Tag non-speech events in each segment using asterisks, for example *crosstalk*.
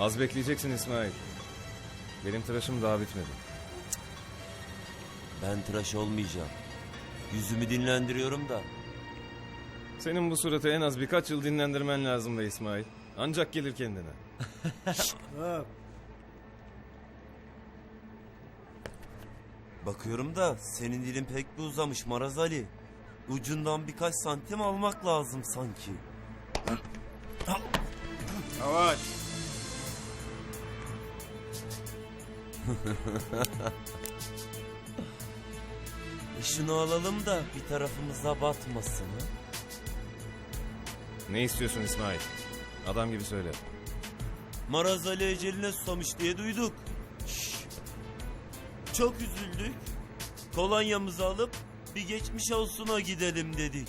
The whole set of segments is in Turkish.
Az bekleyeceksin İsmail. Benim tıraşım daha bitmedi. Ben tıraş olmayacağım. Yüzümü dinlendiriyorum da. Senin bu suratı en az birkaç yıl dinlendirmen lazım be İsmail. Ancak gelir kendine. *laughs* Bakıyorum da senin dilin pek bir uzamış Maraz Ali. Ucundan birkaç santim almak lazım sanki. Yavaş. Şunu alalım da bir tarafımıza batmasın ha. Ne istiyorsun İsmail? Adam gibi söyle. Maraz Ali eceline susamış diye duyduk. Şşş. Çok üzüldük. Kolonyamızı alıp bir geçmiş olsuna gidelim dedik.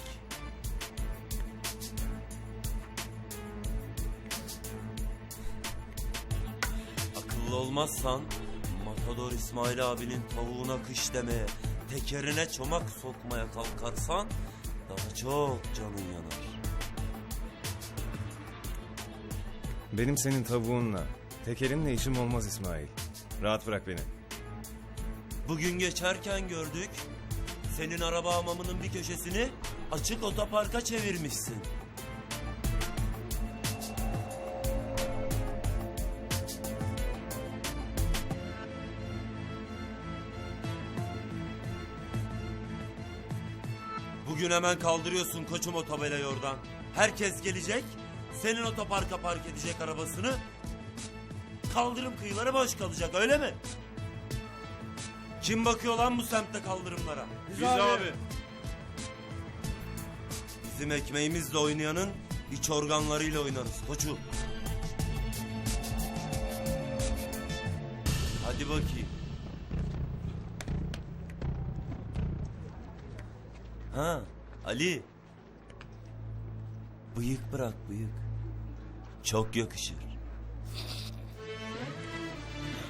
Akıllı olmazsan Matador İsmail abinin tavuğuna kış demeye, tekerine çomak sokmaya kalkarsan daha çok canın yanar. Benim senin tavuğunla, tekelinle işim olmaz İsmail. Rahat bırak beni. Bugün geçerken gördük. Senin araba hamamının bir köşesini açık otoparka çevirmişsin. Bugün hemen kaldırıyorsun koçum o tabelayı oradan. Herkes gelecek. Senin otoparka park edecek arabasını. Kaldırım kıyıları boş kalacak öyle mi? Kim bakıyor lan bu semtte kaldırımlara? Biz, abi. Bizim ekmeğimizle oynayanın iç organlarıyla oynarız koçum. Hadi bakayım. Ha Ali. Bıyık bırak bıyık. Çok yakışır.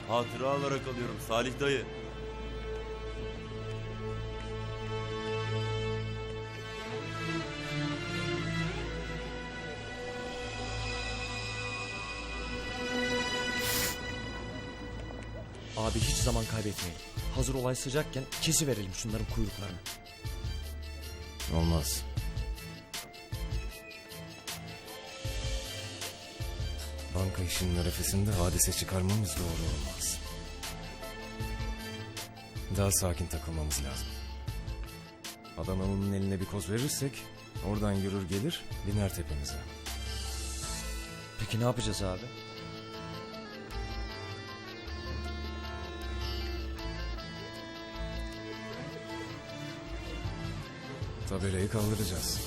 Hatıra olarak alıyorum Salih dayı. Abi hiç zaman kaybetmeyin. Hazır olay sıcakken kesi verelim şunların kuyruklarını. Olmaz. Banka işinin arefesinde hadise çıkarmamız doğru olmaz. Daha sakin takılmamız lazım. Adam avının eline bir koz verirsek oradan yürür gelir biner tepemize. Peki ne yapacağız abi? Tabelayı kaldıracağız.